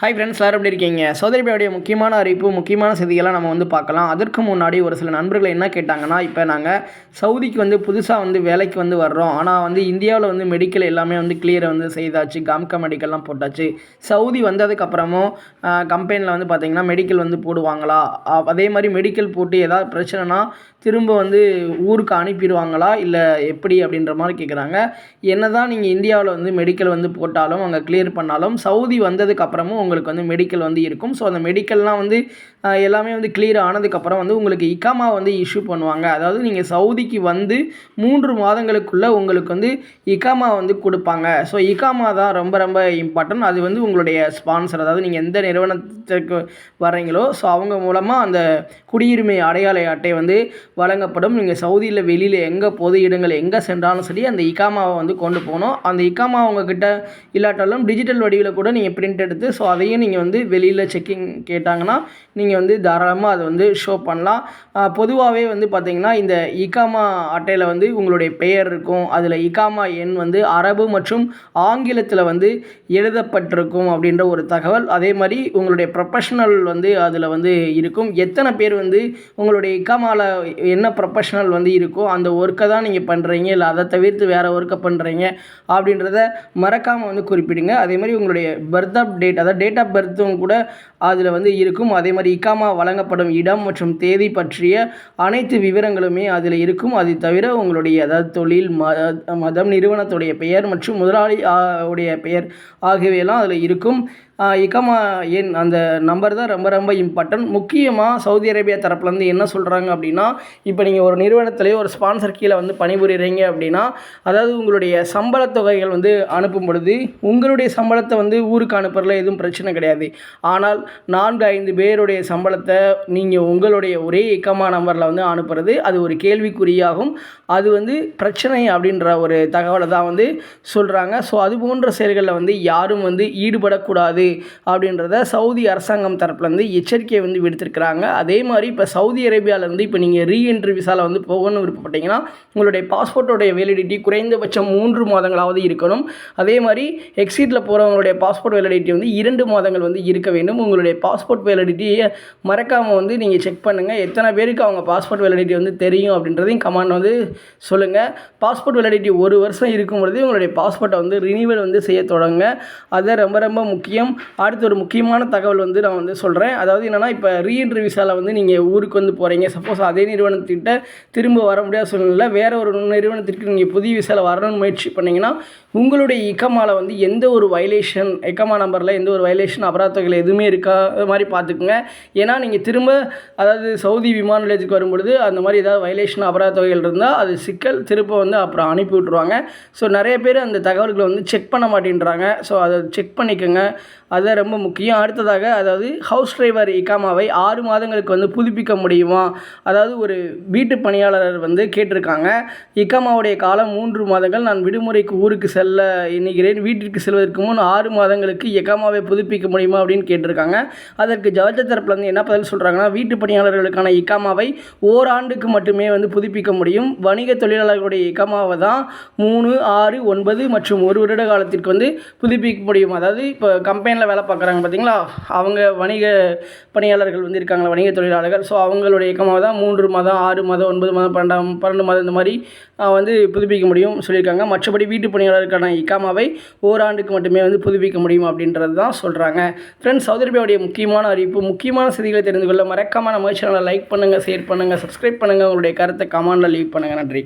Hi friends எல்லாரும் எப்படி இருக்கீங்க? சோதரிபியாவுடைய முக்கியமான அறிவிப்பு முக்கியமான செய்திகள்லாம் நம்ம வந்து பார்க்கலாம். அதற்கு முன்னாடி ஒரு சில நண்பர்கள் என்ன கேட்டாங்கன்னா இப்போ நாங்கள் சவுதிக்கு வந்து புதுசாக வந்து வேலைக்கு வந்து வர்றோம். ஆனால் வந்து இந்தியாவில் வந்து மெடிக்கல் எல்லாமே வந்து கிளியரை வந்து செய்தாச்சு. காம்கா மெடிக்கல்லாம் போட்டாச்சு. சவுதி வந்ததுக்கப்புறமும் கம்பெனியில் வந்து பார்த்திங்கன்னா மெடிக்கல் வந்து போடுவாங்களா? அதே மாதிரி மெடிக்கல் போட்டு ஏதாவது பிரச்சனைனா திரும்ப வந்து ஊருக்கு அனுப்பிடுவாங்களா? இல்லை எப்படி அப்படின்ற மாதிரி கேட்குறாங்க என்ன தான் நீங்கள் இந்தியாவில் வந்து மெடிக்கல் வந்து போட்டாலும் அங்கே கிளியர் பண்ணாலும் சவுதி வந்ததுக்கப்புறமும் உங்களுக்கு வந்து மெடிக்கல் வந்து இருக்கும். ஸோ அந்த மெடிக்கல்லாம் வந்து எல்லாமே வந்து கிளியர் ஆனதுக்கப்புறம் வந்து உங்களுக்கு இக்காமா வந்து இஷ்யூ பண்ணுவாங்க. அதாவது நீங்கள் சவுதிக்கு வந்து மூன்று மாதங்களுக்குள்ளே உங்களுக்கு வந்து இக்காமா வந்து கொடுப்பாங்க. ஸோ இக்காமா தான் ரொம்ப ரொம்ப இம்பார்ட்டன்ட் அது வந்து உங்களுடைய ஸ்பான்சர் அதாவது நீங்கள் எந்த நிறுவனத்துக்கு வரீங்களோ ஸோ அவங்க மூலமாக அந்த குடியுரிமை அடையாள அட்டை வந்து வழங்கப்படும். நீங்கள் சவுதியில் வெளியில் எங்கே பொது இடங்கள் எங்கே சென்றாலும் சரி அந்த இக்காமாவை வந்து கொண்டு போகணும். அந்த இக்காமா உங்ககிட்ட இல்லாட்டாலும் டிஜிட்டல் வடிவில் கூட நீங்கள் பிரிண்ட் எடுத்து ஸோ அதையும் நீங்கள் வந்து வெளியில் செக்கிங் கேட்டாங்கன்னா நீங்கள் வந்து தாராளமாக அதை வந்து ஷோ பண்ணலாம். பொதுவாகவே வந்து பார்த்தீங்கன்னா இந்த இகாமா அட்டையில் வந்து உங்களுடைய பெயர் இருக்கும். அதில் இகாமா எண் வந்து அரபு மற்றும் ஆங்கிலத்தில் வந்து எழுதப்பட்டிருக்கும் அப்படின்ற ஒரு தகவல். அதே மாதிரி உங்களுடைய ப்ரொஃபஷனல் வந்து அதில் வந்து இருக்கும். எத்தனை பேர் வந்து உங்களுடைய இக்காமாவில் என்ன ப்ரொஃபஷனல் வந்து இருக்கோ அந்த ஒர்க்கை தான் நீங்கள் பண்ணுறீங்க இல்லை அதை தவிர்த்து வேறு ஒர்க்கை பண்ணுறீங்க அப்படின்றத மறக்காமல் வந்து குறிப்பிடுங்க. அதே மாதிரி உங்களுடைய பர்த் ஆஃப் டேட் அதாவது டேட் ஆஃப் பர்த்தும் கூட அதில் வந்து இருக்கும். அதே மாதிரி இக்காமா வழங்கப்படும் இடம் மற்றும் தேதி பற்றிய அனைத்து விவரங்களுமே அதில் இருக்கும். அது தவிர உங்களுடைய அதாவது தொழில் மத மதம் நிறுவனத்துடைய பெயர் மற்றும் முதலாளி உடைய பெயர் ஆகியவையெல்லாம் அதில் இருக்கும். ஆ, என் எண் அந்த நம்பர் தான் ரொம்ப ரொம்ப இம்பார்ட்டன்ட் முக்கியமாக சவுதி அரேபியா தரப்புலேருந்து என்ன சொல்கிறாங்க அப்படின்னா இப்போ நீங்கள் ஒரு நிறுவனத்திலேயே ஒரு ஸ்பான்சர் கீழே வந்து பணிபுரிகிறீங்க அப்படின்னா அதாவது உங்களுடைய சம்பளத் தொகைகள் வந்து அனுப்பும் பொழுது உங்களுடைய சம்பளத்தை வந்து ஊருக்கு அனுப்புறதுல எதுவும் பிரச்சனை கிடையாது. ஆனால் நான்கு ஐந்து பேருடைய சம்பளத்தை நீங்கள் உங்களுடைய ஒரே இக்கமா நம்பரில் வந்து அனுப்புறது அது ஒரு கேள்விக்குறியாகும். அது வந்து பிரச்சனை அப்படின்ற ஒரு தகவலை தான் வந்து சொல்கிறாங்க ஸோ அது போன்ற செயல்களில் வந்து யாரும் வந்து ஈடுபடக்கூடாது. அப்படின்றத சவுதி அரசாங்கம் தரப்புலேருந்து எச்சரிக்கையை வந்து விடுத்திருக்கிறாங்க. அதே மாதிரி இப்போ சவுதி அரேபியாவிலேருந்து இப்போ நீங்கள் ரீஎன்ட்ரி விசாவில் வந்து போகணும்னு விருப்பப்பட்டீங்கன்னா உங்களுடைய பாஸ்போர்ட்டோடைய வேலிடிட்டி குறைந்தபட்சம் மூன்று மாதங்களாவது இருக்கணும். அதே மாதிரி எக்ஸிட்டில் போகிறவங்களுடைய பாஸ்போர்ட் வேலிடிட்டி வந்து இரண்டு மாதங்கள் வந்து இருக்க வேண்டும். உங்களுடைய பாஸ்போர்ட் வேலிடிட்டியை மறக்காமல் வந்து நீங்கள் செக் பண்ணுங்கள் எத்தனை பேருக்கு அவங்க பாஸ்போர்ட் வேலிடிட்டி வந்து தெரியும் அப்படின்றதையும் கமெண்ட் வந்து சொல்லுங்கள் பாஸ்போர்ட் வேலிடிட்டி ஒரு வருஷம் இருக்கும் பொழுது உங்களுடைய பாஸ்போர்ட்டை வந்து ரினியூவல் வந்து செய்ய தொடங்க அது ரொம்ப ரொம்ப முக்கியம். அடுத்து ஒரு முக்கியமான தகவல் வந்து நான் வந்து சொல்கிறேன் அதாவது என்னென்னா இப்போ ரீஎன்ட்ரி விசாவில் வந்து நீங்கள் ஊருக்கு வந்து போகிறீங்க சப்போஸ் அதே நிறுவனத்திட்ட திரும்ப வர முடியாத சூழ்நிலை வேறு ஒரு நிறுவனத்திற்கு நீங்கள் புதிய விசாவில் வரணும்னு முயற்சி பண்ணிங்கன்னா உங்களுடைய இக்கமால வந்து எந்த ஒரு வயலேஷன் எக்கமா நம்பரில் எந்த ஒரு வயலேஷன் அபராதங்கள் தொகையில் எதுவுமே இருக்காத மாதிரி பார்த்துக்குங்க. ஏன்னா நீங்கள் திரும்ப அதாவது சவுதி விமான நிலையத்துக்கு வரும்பொழுது அந்த மாதிரி ஏதாவது வயலேஷன் அபராத தொகைகள் இருந்தால் அது சிக்கல். திரும்ப வந்து அப்புறம் அனுப்பி விட்ருவாங்க ஸோ நிறைய பேர் அந்த தகவல்களை வந்து செக் பண்ண மாட்டேன்றாங்க. ஸோ அதை செக் பண்ணிக்கோங்க. அது ரொம்ப முக்கியம். அடுத்ததாக அதாவது ஹவுஸ் டிரைவர் இக்காமாவை ஆறு மாதங்களுக்கு வந்து புதுப்பிக்க முடியுமா? அதாவது ஒரு வீட்டு பணியாளர் வந்து கேட்டிருக்காங்க. இக்காமாவுடைய காலம் மூன்று மாதங்கள். நான் விடுமுறைக்கு ஊருக்கு செல்ல எண்ணுகிறேன். வீட்டிற்கு செல்வதற்கு முன் ஆறு மாதங்களுக்கு இக்காமாவை புதுப்பிக்க முடியுமா அப்படின்னு கேட்டிருக்காங்க. அதற்கு ஜவஜ வந்து என்ன பதில் சொல்கிறாங்கன்னா வீட்டு பணியாளர்களுக்கான இக்காமாவை ஓராண்டுக்கு மட்டுமே வந்து புதுப்பிக்க முடியும். வணிக தொழிலாளர்களுடைய இக்காமாவை தான் மூணு ஆறு ஒன்பது மற்றும் ஒரு வருட காலத்திற்கு வந்து புதுப்பிக்க முடியும். அதாவது இப்போ கம்பெனியில் வேலை பார்க்குறாங்க பார்த்தீங்களா அவங்க வணிக பணியாளர்கள் வந்து இருக்காங்களா வணிக தொழிலாளர்கள்? ஸோ அவங்களுடைய இயக்கமாக தான் மூன்று மாதம் ஆறு மாதம் ஒன்பது மாதம் பன்னெண்டாம் பன்னெண்டு மாதம் இந்த மாதிரி வந்து புதுப்பிக்க முடியும் சொல்லியிருக்காங்க. மற்றபடி வீட்டு பணியாளருக்கான இக்காமாவை ஓராண்டுக்கு மட்டுமே வந்து புதுப்பிக்க முடியும் அப்படின்றது தான் சொல்கிறாங்க ஃப்ரெண்ட்ஸ் சவுதி அரேபியாவுடைய முக்கியமான அறிவிப்பு முக்கியமான செய்திகளை தெரிந்து கொள்ள மறக்காமல் நம்ம சேனலை லைக் பண்ணுங்கள் ஷேர் பண்ணுங்கள் சப்ஸ்கிரைப் பண்ணுங்கள் உங்களுடைய கருத்தை கமெண்டில் லீவ் பண்ணுங்கள் நன்றி.